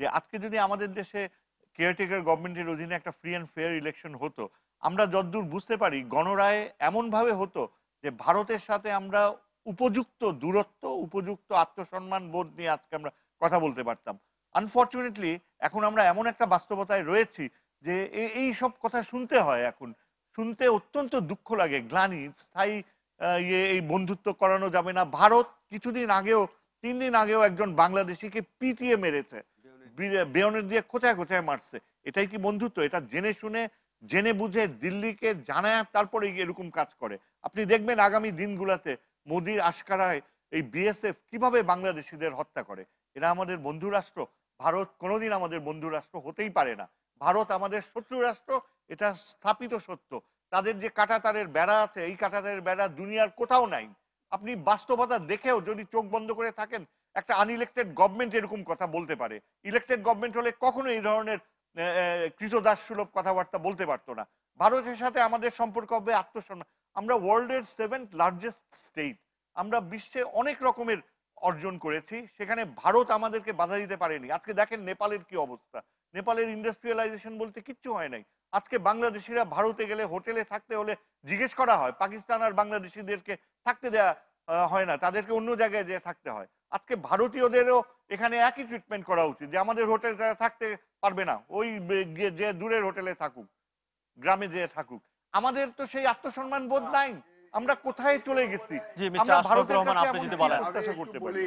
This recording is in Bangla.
যে আজকে যদি আমাদের দেশে কেয়ারটেকার গভর্নমেন্টের অধীনে একটা ফ্রি অ্যান্ড ফেয়ার ইলেকশন হতো, আমরা যতদূর বুঝতে পারি গণরায় এমন ভাবে হতো যে ভারতের সাথে আমরা উপযুক্ত দূরত্ব, উপযুক্ত আত্মসম্মান বোধ নিয়ে আজকে আমরা কথা বলতে পারতাম। আনফর্চুনেটলি এখন আমরা এমন একটা বাস্তবতায় রয়েছি যে এই সব কথা শুনতে হয় এখন। শুনতে অত্যন্ত দুঃখ লাগে, গ্লানি, স্থায়ী ইয়ে এই বন্ধুত্ব করানো যাবে না। ভারত কিছুদিন আগেও, তিন দিন আগেও একজন বাংলাদেশিকে পিটিয়ে মেরেছে। বি- বেয়নের দিয়ে খোঁচায় খোঁচায় মারছে? এটাই কি বন্ধুত্ব? এটা জেনে শুনে, জেনে বুঝে দিল্লিকে জানায়, তারপরে এরকম কাজ করে। আপনি দেখবেন আগামী দিনগুলোতে মোদির আশকারায় এই বিএসএফ কীভাবে বাংলাদেশিদের হত্যা করে? এরা আমাদের বন্ধু রাষ্ট্র। ভারত কোনোদিন আমাদের বন্ধু রাষ্ট্র হতেই পারে না। ভারত আমাদের শত্রু রাষ্ট্র, এটা স্থাপিত সত্য। তাদের যে কাঁটাতারের বেড়া আছে, এই কাঁটাতারের বেড়া দুনিয়ার কোথাও নাই। আপনি বাস্তবতা দেখেও যদি চোখ বন্ধ করে থাকেন একটা আনইলেক্টেড গভর্নমেন্ট এরকম কথা বলতে পারে। ইলেক্টেড গভর্নমেন্ট হলে কখনো এই ধরনের কৃতদাস সুলভ কথাবার্তা বলতে পারতো না। ভারতের সাথে আমাদের সম্পর্ক হবে আত্মসম্মান। আমরা ওয়ার্ল্ডের সেভেন্থ লার্জেস্ট স্টেট আমরা বিশ্বে অনেক রকমের অর্জন করেছি। সেখানে ভারত আমাদেরকে বাধা দিতে পারেনি। আজকে দেখেন নেপালের কি অবস্থা। নেপালের ইন্ডাস্ট্রিয়ালাইজেশন বলতে কিচ্ছু হয় নাই। আজকে বাংলাদেশিরা ভারতে গেলে হোটেলে থাকতে হলে জিজ্ঞেস করা হয়। পাকিস্তান আর বাংলাদেশিদেরকে থাকতে দেয়া হয় না। তাদেরকে অন্য জায়গায় যেয়ে থাকতে হয়। আজকে ভারতীয়দেরও এখানে একই ট্রিটমেন্ট করা উচিত যে আমাদের হোটেল থাকতে পারবে না। ওই যে দূরের হোটেলে থাকুক গ্রামে যেয়ে থাকুক। আমাদের তো সেই আত্মসম্মান বোধ নাই। আমরা কোথায় চলে গেছি? আমরা ভারতের কাছে করতে পারি?